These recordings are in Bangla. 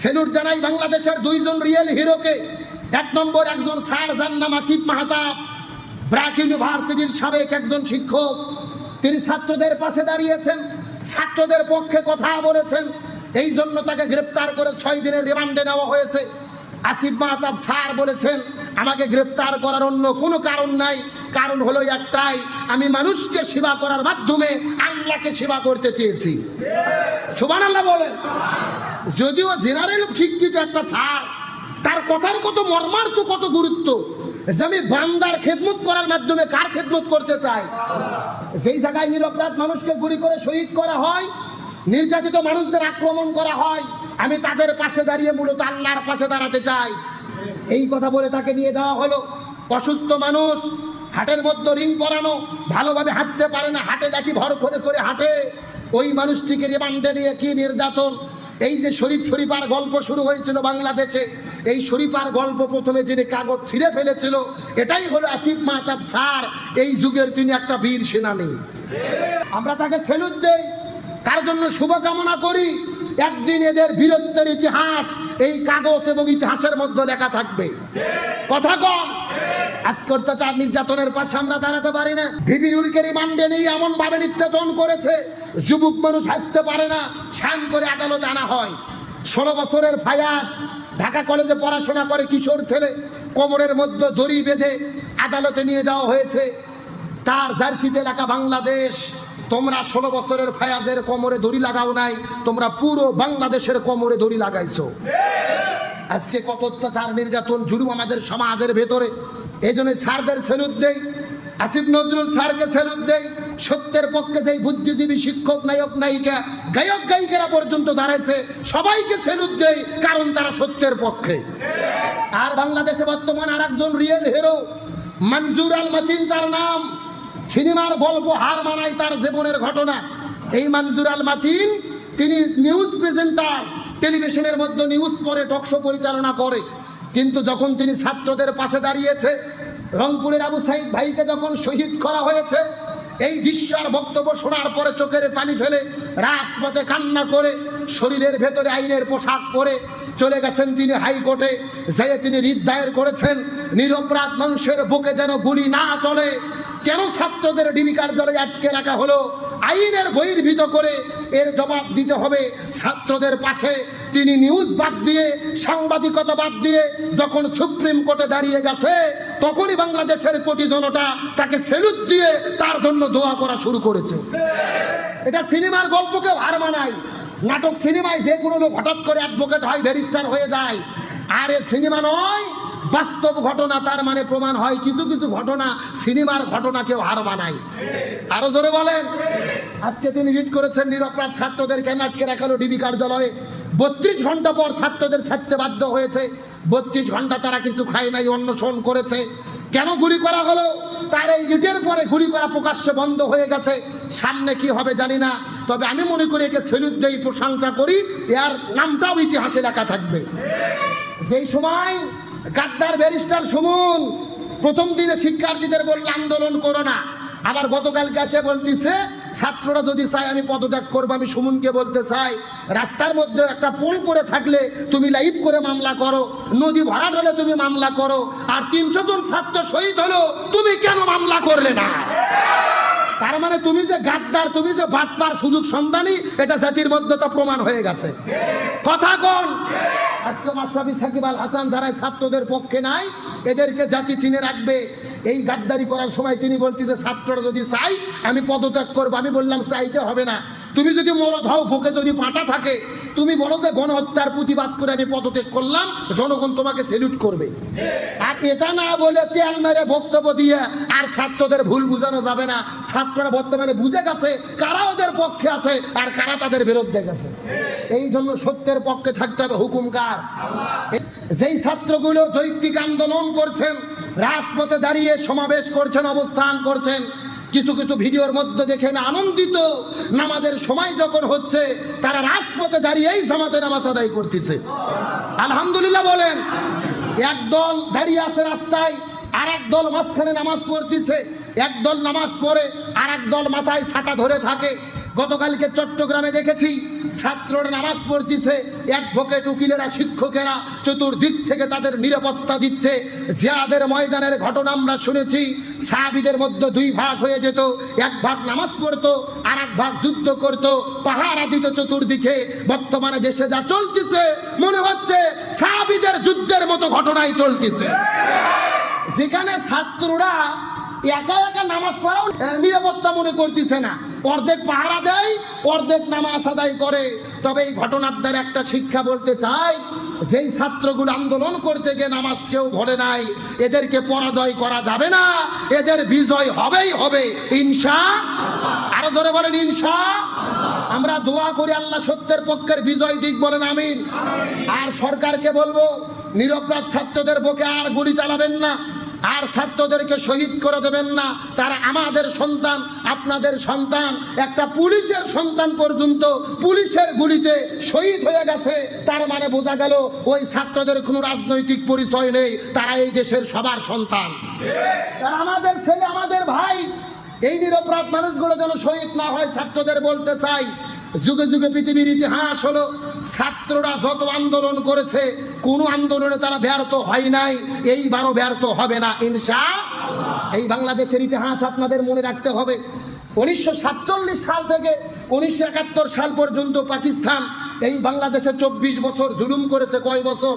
সেলুট জানাই বাংলাদেশের দুইজন রিয়েল হিরোকে এক নম্বর একজন স্যার, যার নাম আসিফ মাহাতাব। ব্র্যাক ইউনিভার্সিটির সাবেক একজন শিক্ষক। তিনি ছাত্রদের পাশে দাঁড়িয়েছেন, ছাত্রদের পক্ষে কথা বলেছেন। এই জন্য তাকে গ্রেপ্তার করে ছয় দিনের রিমান্ডে নেওয়া হয়েছে। আসিফ মাহতাব স্যার বলেছেন, আমাকে গ্রেপ্তার করার অন্য কোনো কারণ নাই। কারণ হলো একটাই, আমি মানুষকে সেবা করার মাধ্যমে আল্লাহকে সেবা করতে চেয়েছি। সুবান আল্লাহ বলেন। যদিও জেনারেল শিক্ষিত একটা স্যার, তার কথার কত মর্মার্থ, কত গুরুত্ব। যে আমি বান্দার খেদমত করার মাধ্যমে কার খেদমত করতে চাই? যেই জায়গায় নিরপরাধ মানুষকে গুলি করে শহীদ করা হয়, নির্যাতিত মানুষদের আক্রমণ করা হয় আমি তাদের পাশে দাঁড়িয়ে মূলত আল্লাহর পাশে দাঁড়াতে চাই। এই কথা বলে তাকে নিয়ে যাওয়া হলো। অসুস্থ মানুষ, হাটের মধ্যে রিং পরানো, ভালোভাবে হাঁটতে পারে না, হাটে লাঠি ভর করে করে হাঁটে। ওই মানুষটিকে রিমান্ডে নিয়ে কি নির্যাতন? এই যে শরীফ শরীফার গল্প শুরু হয়েছিল বাংলাদেশে, এই শরীফার গল্প প্রথমে যিনি কাগজ ছিঁড়ে ফেলেছিল, এটাই হলো আসিফ মাহতাব স্যার। এই যুগের তিনি একটা বীর সেনানী। আমরা তাকে সেলুট দেই, তার জন্য শুভকামনা করি। একদিন এদের বীরত্বের ইতিহাস, এই কাগজ এবং ইতিহাসের মধ্যে লেখা থাকবে। কথা কম? আজকে অত্যাচার নির্যাতনের পাশে আমরা দাঁড়াতে পারি না। ভিবিনুরকে রিমান্ডে নিয়ে এমন ভাবে নির্যাতন করেছে। যুবক মানুষ হাসতে পারে না শান করে আদালতে আনা হয়। ষোলো বছরের ফায়াস ঢাকা কলেজে পড়াশোনা করে কিশোর ছেলে, কোমরের মধ্যে দড়ি বেঁধে আদালতে নিয়ে যাওয়া হয়েছে। তার জার্সিতে লেখা বাংলাদেশ তোমরা ষোলো বছরের ফায়াজের কোমরে দড়ি লাগাও নাই, তোমরা পুরো বাংলাদেশের কোমরে দড়ি লাগাইছো। আজকে কত অত্যাচার, নির্যাতন, জুলুম আমাদের সমাজের ভেতরে। এই জন্য স্যারদের সেলুট দেই, আসিফ নজরুল স্যারকে সেলুট দেই, সত্যের পক্ষে যেই বুদ্ধিজীবী শিক্ষক, নায়ক, নায়িকা, গায়ক, গায়িকারা পর্যন্ত দাঁড়াইছে, সবাইকে সেলুট দেই, কারণ তারা সত্যের পক্ষে। আর বাংলাদেশে বর্তমান আর একজন রিয়েল হিরো মঞ্জুর আল মাতিন তার নাম। সিনেমার গল্প হার মানায় তার জীবনের ঘটনা। এই মানজুর আল মাতিন, তিনি নিউজ প্রেজেন্টার, টেলিভিশনের মধ্যে নিউজ পরে টকশো পরিচালনা করে। কিন্তু যখন তিনি ছাত্রদের পাশে দাঁড়িয়েছে, রংপুরের আবু সাইদ ভাইকে যখন শহীদ করা হয়েছে এই দৃশ্য আর বক্তব্য শোনার পরে চোখের পানি ফেলে, রাজপথে কান্না করে, শরীরের ভেতরে আইনের পোশাক পরে চলে গেছেন তিনি হাইকোর্টে, যেয়ে তিনি হৃদায়ের করেছেন। নিরপরাধ মানুষের বুকে যেন গুলি না চলে। কেন ছাত্রদের ডিবি কার্যালয়ে আটকে রাখা হলো? আইনের বহির্ভূত করে এর জবাব দিতে হবে ছাত্রদের পাশে। তিনি নিউজ বাদ দিয়ে, সাংবাদিকতা বাদ দিয়ে যখন সুপ্রিম কোর্টে দাঁড়িয়ে গেছে, তখনই বাংলাদেশের কোটি জনতা তাকে সেলুট দিয়ে তার জন্য দোয়া করা শুরু করেছে। এটা সিনেমার গল্পকে হার মানায়। নাটক সিনেমায় যে কোনো লোক হঠাৎ করে অ্যাডভোকেট হয় ব্যারিস্টার হয়ে যায়। আর এ সিনেমা নয় বাস্তব ঘটনা তার মানে প্রমাণ হয়। কিছু কিছু ঘটনা সিনেমার ঘটনাকেও হার মানায়। আরও জোরে বলেন। আজকে তিনি রিট করেছেন নিরপরাধ ছাত্রদেরকে আটকে রাখালো ডিবি কার্যালয়ে। বত্রিশ ঘণ্টা পর ছাত্রদের ছাড়তে বাধ্য হয়েছে। বত্রিশ ঘণ্টা তারা কিছু খায় নাই অন্বেষণ করেছে। কেন গুলি করা হলো? তার এই রিটের পরে গুলি করা প্রকাশ্যে বন্ধ হয়ে গেছে। সামনে কি হবে জানি না। তবে আমি মনে করি একে সেলুট দেই প্রশংসা করি, এর নামটাও ইতিহাসে লেখা থাকবে। যেই সময় গাদ্দার ব্যারিস্টার সুমন প্রথম দিনে শিক্ষার্থীদের বললে, আন্দোলন করো না। আবার গতকালকে এসে বলতেছে, ছাত্ররা যদি চায় আমি পদত্যাগ করব, আমি সুমনকে বলতে চাই। রাস্তার মধ্যে একটা পোল করে থাকলে তুমি লাইভ করে মামলা করো, নদী ভরাট হলে তুমি মামলা করো, আর তিনশো জন ছাত্র শহীদ হলো, তুমি কেন মামলা করলে না? তার মানে তুমি যে গাদ্দার, তুমি যে বাটপার সুযোগ সন্ধানী, এটা জাতির মধ্যে তো প্রমাণ হয়ে গেছে। কথা কোন। আজকে মাস্টাফি সাকিব আল হাসান যারা ছাত্রদের পক্ষে নাই, এদেরকে জাতি চিনে রাখবে। এই গাদ্দারি করার সময় তিনি বলতে যে ছাত্ররা যদি চাই আমি পদত্যাগ করব। আমি বললাম, চাইতে হবে না। তুমি যদি মরদ হও বুকে যদি পাটা থাকে, তুমি বলো যে গণহত্যার প্রতিবাদ করে আমি পদত্যাগ করলাম, জনগণ তোমাকে সেলুট করবে। আর এটা না বলে তেল মেরে বক্তব্য দিয়ে আর ছাত্রদের ভুল বুঝানো যাবে না। ছাত্ররা বর্তমানে বুঝে গেছে কারা ওদের পক্ষে আছে আর কারা তাদের বিরুদ্ধে গেছে। এই জন্য সত্যের পক্ষে থাকতে হবে হুকুমকার যেই ছাত্রগুলো যৌক্তিক আন্দোলন করছেন, রাজপথে দাঁড়িয়ে সমাবেশ করছেন, অবস্থান করছেন কিছু কিছু ভিডিওর মধ্যে দেখে না আনন্দিত নামাজের সময় যখন হচ্ছে, তারা রাজপথে দাঁড়িয়েই জামাতে নামাজ আদায় করতেছে। আলহামদুলিল্লাহ বলেন একদল দাঁড়িয়ে আছে রাস্তায় আর এক দল মাঝখানে নামাজ পড়তেছে একদল নামাজ পড়ে আর এক দল মাথায় ছাতা ধরে থাকে গতকালকে চট্টগ্রামে দেখেছি, ছাত্ররা নামাজ পড়তেছে অ্যাডভোকেট উকিলেরা, শিক্ষকেরা চতুর্দিক থেকে তাদের নিরাপত্তা দিচ্ছে। জিয়াদের ময়দানের ঘটনা আমরা শুনেছি, সাহাবিদের মধ্যে দুই ভাগ হয়ে যেত, এক ভাগ নামাজ পড়তো আর এক ভাগ যুদ্ধ করতো, পাহারা দিত চতুর্দিকে। বর্তমানে দেশে যা চলতেছে, মনে হচ্ছে সাহাবিদের যুদ্ধের মতো ঘটনাই চলতেছে। যেখানে ছাত্ররা একা একা নামাজ পড়াও নিরাপত্তা মনে করতেছে না। অর্ধেক পাহারা দেয়, অর্ধেক নামাজ আদায় করে। তবে এই ঘটনার দ্বারা একটা শিক্ষা বলতে চাই, যেই ছাত্রগুলো আন্দোলন করতে গিয়ে নামাজ কেউ ভরে নাই, এদেরকে পরাজয় করা যাবে না, এদের বিজয় হবেই হবে, ইনশা আরও ধরে বলেন, ইনশা আমরা দোয়া করি আল্লাহ সত্যের পক্ষের বিজয় দিক বলেন, আমিন। আর সরকারকে বলব, নিরপরাধ ছাত্রদের বুকে আর গুলি চালাবেন না। আর ছাত্রদেরকে শহীদ করে দেবেন না। তারা আমাদের সন্তান, আপনাদের সন্তান। একটা পুলিশের সন্তান পর্যন্ত পুলিশের গুলিতে শহীদ হয়ে গেছে। তার মানে বোঝা গেল ওই ছাত্রদের কোনো রাজনৈতিক পরিচয় নেই। তারা এই দেশের সবার সন্তান। আমাদের ছেলে, আমাদের ভাই, এই নিরপরাধ মানুষগুলো যেন শহীদ না হয়, ছাত্রদের বলতে চাই। যুগে যুগে পৃথিবীর ইতিহাস হলো, ছাত্ররা যত আন্দোলন করেছে, কোনো আন্দোলনে তারা ব্যর্থ হয় নাই। এইবারও ব্যর্থ হবে না ইনসা এই বাংলাদেশের ইতিহাস আপনাদের মনে রাখতে হবে। উনিশশো সাতচল্লিশ সাল থেকে উনিশশো একাত্তর সাল পর্যন্ত পাকিস্তান এই বাংলাদেশে চব্বিশ বছর জুলুম করেছে, কয় বছর?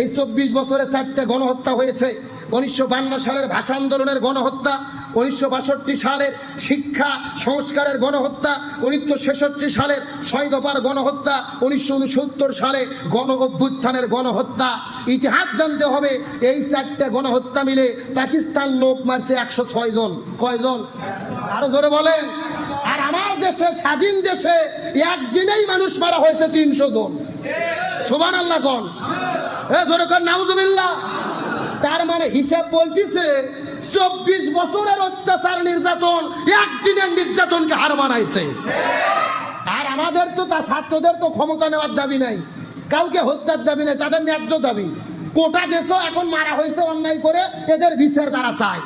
এই চব্বিশ বছরে চারটে গণহত্যা হয়েছে। উনিশশো সালের ভাষা আন্দোলনের গণহত্যা উনিশশো বাষট্টি সালের শিক্ষা সংস্কারের গণহত্যা, উনিশশো ছেষট্টি সালের ছয় দফার গণহত্যা, উনিশশো উনসত্তর সালে গণ অভ্যুত্থানের গণহত্যা। ইতিহাস জানতে হবে, এই চারটে গণহত্যা মিলে পাকিস্তান লোক মারছে একশো ছয় জন। কয়জন? আরও জোরে বলেন। আর আমার দেশে, স্বাধীন দেশে একদিনেই মানুষ মারা হয়েছে তিনশো জন। সুবান আল্লাহ কন। এ, জোরে কন নাউজুবিল্লাহ। তার মানে হিসাব বলতেছে চব্বিশ বছরের অত্যাচার নির্যাতন একদিনের নির্যাতনকে হার মানাইছে। আর আমাদের তো তা ছাত্রদের তো ক্ষমতা নেওয়ার দাবি নাই। কাউকে হত্যার দাবি নাই, তাদের ন্যায্য দাবি। কোটা দেশও এখন মারা হয়েছে অন্যায় করে এদের বিচার তারা চায়।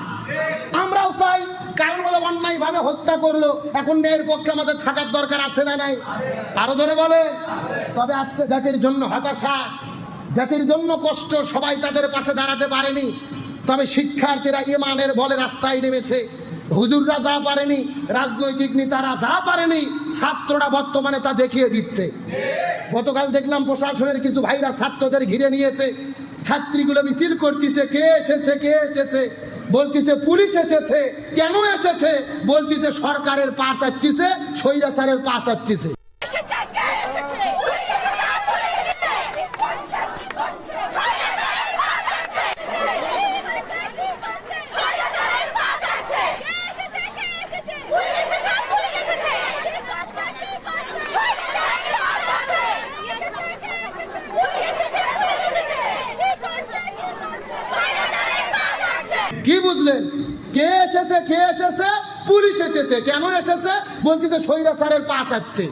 আমরাও চাই, কারণ হলো অন্যায় ভাবে হত্যা করল, এখন ন্যায়ের পক্ষে আমাদের থাকার দরকার আছে না নাই? আরও জোরে বলে। তবে আজকে জাতির জন্য হতাশা, জাতির জন্য কষ্ট সবাই তাদের পাশে দাঁড়াতে পারেনি। তবে শিক্ষার্থীরা ইমানের বলে রাস্তায় নেমেছে। হুজুররা যা পারেনি, রাজনৈতিক নেতারা যা পারেনি, ছাত্ররা বর্তমানে তা দেখিয়ে দিচ্ছে। গতকাল দেখলাম প্রশাসনের কিছু ভাইরা ছাত্রদের ঘিরে নিয়েছে। ছাত্রীগুলো মিছিল করতেছে, কে এসেছে কে এসেছে? বলতেছে, পুলিশ এসেছে, কেন এসেছে? বলতেছে, সরকারের পা চাচ্ছিছে স্বৈরাচারের পা চাচ্ছিছে এসেছে কে এসেছে না বলে গেছে করছে কি করছে শয়তানের বাদ আছে শয়তানের বাদ আছে কে এসেছে কে এসেছে পুলিশ এসেছে পুলিশ এসেছে কি করছে কি করছে শয়তানের বাদ আছে কে এসেছে পুলিশ এসেছে পুলিশ এসেছে কি করছে কি করছে শয়তানের বাদ আছে কি বুঝলেন কে এসেছে কে এসেছে পুলিশ এসেছে কেন এসেছে? বলতেছে স্বৈরাচারের পা চাচ্ছে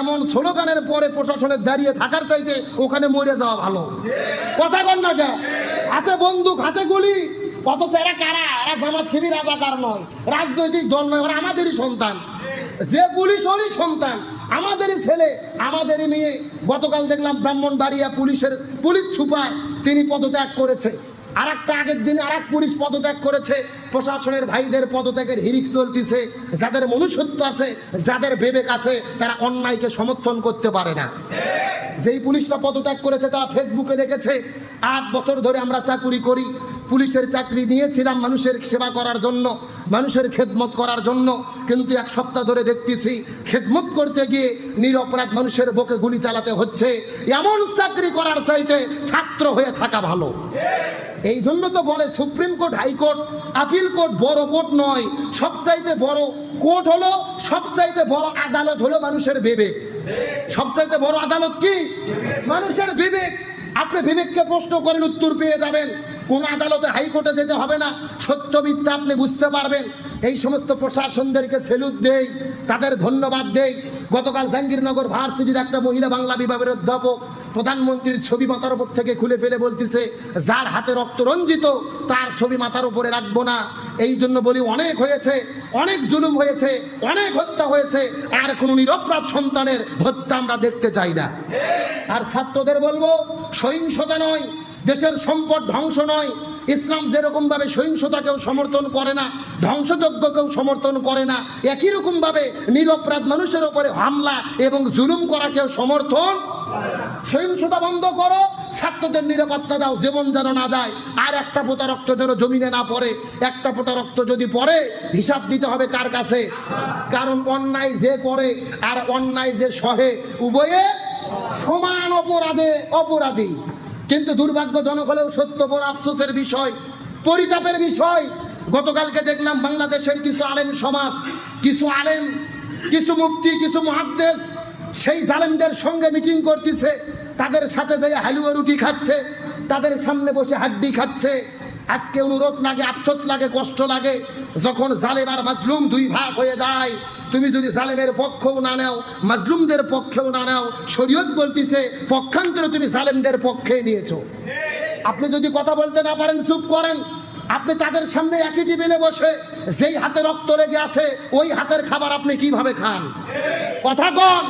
এমন স্লোগানের পরে প্রশাসনের দাঁড়িয়ে থাকার চাইতে ওখানে মরে যাওয়া ভালো। কথা বল না হাতে বন্দুক, হাতে গুলি। অথচ এরা কারা? এরা জামাত শিবির রাজাকার নয়, রাজনৈতিক দল নয়, ওরা আমাদেরই সন্তান। যে পুলিশ ওরই সন্তান। আমাদেরই ছেলে, আমাদেরই মেয়ে। গতকাল দেখলাম ব্রাহ্মণবাড়িয়া পুলিশের, পুলিশ ছুপায় তিনি পদত্যাগ করেছে। আর একটা আগের দিনে আর এক পুলিশ পদত্যাগ করেছে। প্রশাসনের ভাইদের পদত্যাগের হিরিক চলতেছে। যাদের মনুষ্যত্ব আছে, যাদের বিবেক আছে, তারা অন্যায়কে সমর্থন করতে পারে না। যেই পুলিশরা পদত্যাগ করেছে, তারা ফেসবুকে লিখেছে আট বছর ধরে আমরা চাকুরি করি। পুলিশের চাকরি নিয়েছিলাম মানুষের সেবা করার জন্য, মানুষের খেদমত করার জন্য। কিন্তু এক সপ্তাহ ধরে দেখতেছি, খেদমত করতে গিয়ে নিরপরাধ মানুষের বুকে গুলি চালাতে হচ্ছে। এমন চাকরি করার চাইতে ছাত্র হয়ে থাকা ভালো। এই জন্য তো বলে supreme court high court appeal court বড় কোর্ট নয়। সবচাইতে বড় কোর্ট হলো, সবচাইতে বড় আদালত হলো মানুষের বিবেক। সবচাইতে বড় আদালত কি? মানুষের বিবেক। আপনি বিবেককে প্রশ্ন করেন, উত্তর পেয়ে যাবেন। কোন আদালতে হাইকোর্টে যেতে হবে না। সত্য মিথ্যা আপনি বুঝতে পারবেন। এই সমস্ত প্রশাসনদেরকে সেলুট দেই, তাদের ধন্যবাদ দেই। গতকাল জাহাঙ্গীরনগর ভার্সিটির একটা মহিলা বাংলা বিভাগের অধ্যাপক প্রধানমন্ত্রীর ছবি মাথার ওপর থেকে খুলে ফেলে বলতেছে, যার হাতে রক্ত রঞ্জিত, তার ছবি মাথার উপরে রাখব না। এই জন্য বলি অনেক হয়েছে, অনেক জুলুম হয়েছে, অনেক হত্যা হয়েছে। আর কোনো নিরপরাধ সন্তানের হত্যা আমরা দেখতে চাই না। আর ছাত্রদের বলব, সহিংসতা নয় দেশের সম্পদ ধ্বংস নয়। ইসলাম যেরকমভাবে সহিংসতাকেও সমর্থন করে না, ধ্বংসযজ্ঞকেও সমর্থন করে না, একই রকমভাবে নিরপরাধ মানুষের ওপরে হামলা এবং জুলুম করাকেও সমর্থন সহিংসতা বন্ধ করো, ছাত্রদের নিরাপত্তা দাও, জীবন যেন না যায়। আর একটা ফোঁটা রক্ত যেন জমিনে না পড়ে, একটা ফোঁটা রক্ত যদি পড়ে, হিসাব দিতে হবে কার কাছে? কারণ অন্যায় যে করে আর অন্যায় যে সহে, উভয়ে সমান অপরাধে অপরাধী। কিন্তু দুর্ভাগ্যজনক হলেও সত্য বড় আফসোসের বিষয়, পরিতাপের বিষয়। গতকালকে দেখলাম বাংলাদেশের কিছু আলেম সমাজ, কিছু আলেম, কিছু মুফতি, কিছু মহাদ্দেশ সেই জালেমদের সঙ্গে মিটিং করতেছে। তাদের সাথে যে হালুয়া রুটি খাচ্ছে, তাদের সামনে বসে হাড্ডি খাচ্ছে। আজকে অনুরোধ লাগে, আফসোস লাগে, কষ্ট লাগে। যখন জালেম আর মাজলুম দুই ভাগ হয়ে যায় তুমি যদি জালেমের পক্ষও না নাও, মাজলুমদের পক্ষেও না নাও, শরীয়ত বলতিছে, পক্ষান্তরে তুমি জালেমদের পক্ষে নিয়েছো। আপনি যদি কথা বলতে না পারেন, চুপ করেন। আপনি তাদের সামনে একই টেবিলে বসে, যেই হাতে রক্ত লেগে আছে, ওই হাতের খাবার আপনি কীভাবে খান? কথা কন।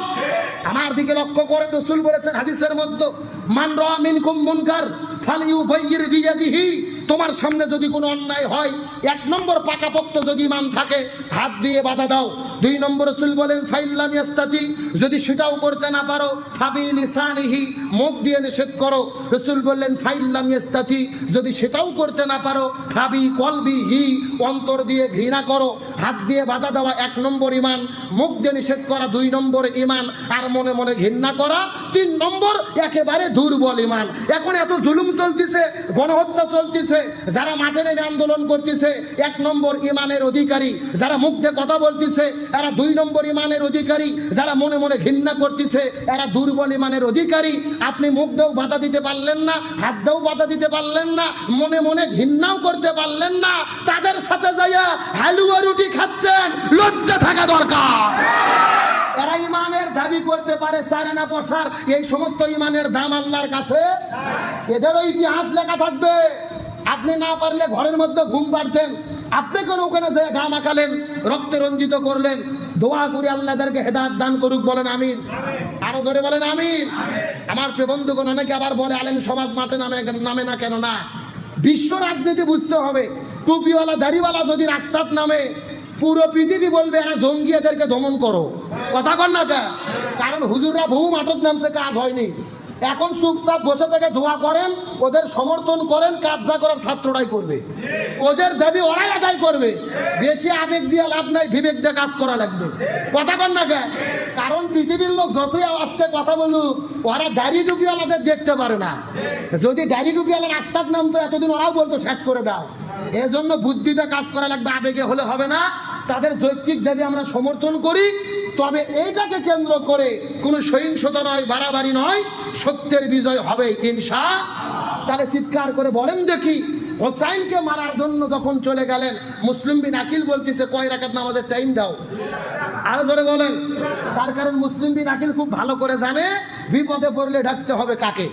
আমার দিকে লক্ষ্য করেন, রসুল বলেছেন হাদিসের মধ্যে, মান রা মিনকুম মুনকার ফালিউ বাইয়ির বিয়াদিহি। তোমার সামনে যদি কোনো অন্যায় হয়, এক নম্বর পাকাপোক্ত যদি ইমান থাকে, হাত দিয়ে বাধা দাও। দুই নম্বর রসুল বলেন ফাইল্লাম ইয়াস্তাতি যদি সেটাও করতে না পারো, ফাবি লিসানিহি, মুখ দিয়ে নিষেধ করো। রসুল বললেন ফাইল্লাম ইয়াস্তাতি যদি সেটাও করতে না পারো, ফাবি কলবিহি অন্তর দিয়ে ঘৃণা করো। হাত দিয়ে বাধা দেওয়া এক নম্বর ইমান, মুখ দিয়ে নিষেধ করা দুই নম্বর ইমান, আর মনে মনে ঘৃণা করা তিন নম্বর একেবারে দুর্বল ইমান। এখন এত জুলুম চলতেছে, গণহত্যা চলতেছে, যারা মাঠে নেমে আন্দোলন করতেছে, এক নম্বর ইমানের অধিকারী, যারা মুখ দিয়ে কথা বলতেছে এরা দুই নম্বর ইমানের অধিকারী, যারা মনে মনে ঘৃণা করতেছে, এরা দুর্বল ইমানের অধিকারী। আপনি মুখ বাধা দিতে পারলেন না, হাত বাধা দিতে পারলেন না, মনে মনে ঘৃণাও করতে পারলেন না। তাদের সাথে যাইয়া হালুয়া রুটি খাচ্ছেন, লজ্জা থাকা দরকার। এরা ইমানের দাবি করতে পারে সারে না পশার এই সমস্ত ইমানের দাম আল্লাহর কাছে এদেরও ইতিহাস লেখা থাকবে। আপনি না পারলে ঘরের মধ্যে ঘুম পারতেন আপনি কোন ওখানে যে ঘা মাখালেন রক্তে রঞ্জিত করলেন, দোয়া করি আল্লাহদেরকে হেদায়ত দান করুক বলেন আমিন। আরও জোরে বলেন আমিন। আমার প্রিয় বন্ধুগণ, অনেকে আবার বলে, আলেম সমাজ মাঠে নামে নামে না কেন না? বিশ্ব রাজনীতি বুঝতে হবে। টুপিওয়ালা, দাড়িওয়ালা যদি রাস্তার নামে, পুরো পৃথিবী বলবে, এরা জঙ্গি এদেরকে দমন করো। কথা কর না কারণ হুজুররা বহু মাঠত নামছে, কাজ হয়নি। এখন চুপচাপ বসে থেকে দোয়া করেন, ওদের সমর্থন করেন, কাজ যা করার ছাত্ররাই করবে। ওদের দাবি ওরাই আদায় করবে। বেশি আবেগ দিয়ে লাভ নাই, বিবেক দিয়ে কাজ করা লাগবে। কথা কর না কে? কারণ পৃথিবীর লোক যতই আজকে কথা বলুক, ওরা দাড়ি টুপিওয়ালাদের দেখতে পারে না। যদি দাড়ি টুপিওয়ালা রাস্তার নাম তো এতদিন ওরাও বলতো, শেষ করে দাও। এজন্য বুদ্ধিতে কাজ করা লাগবে, আবেগে হলে হবে না। তাদের যৌক্তিক দাবি আমরা সমর্থন করি। তবে এইটাকে কেন্দ্র করে কোনো সহিংসতা নয়, বাড়াবাড়ি নয়, সত্যের বিজয় হবে, ইনশা তাহলে চিৎকার করে বলেন দেখি, হোসাইনকে মারার জন্য যখন চলে গেলেন, মুসলিম বিন আকিল বলতেছে, কয় রাকাত নামাজের টাইম দাও? আরও জোরে বলেন, তার কারণ মুসলিম বিন আকিল খুব ভালো করে জানে, বিপদে পড়লে ডাকতে হবে কাকে?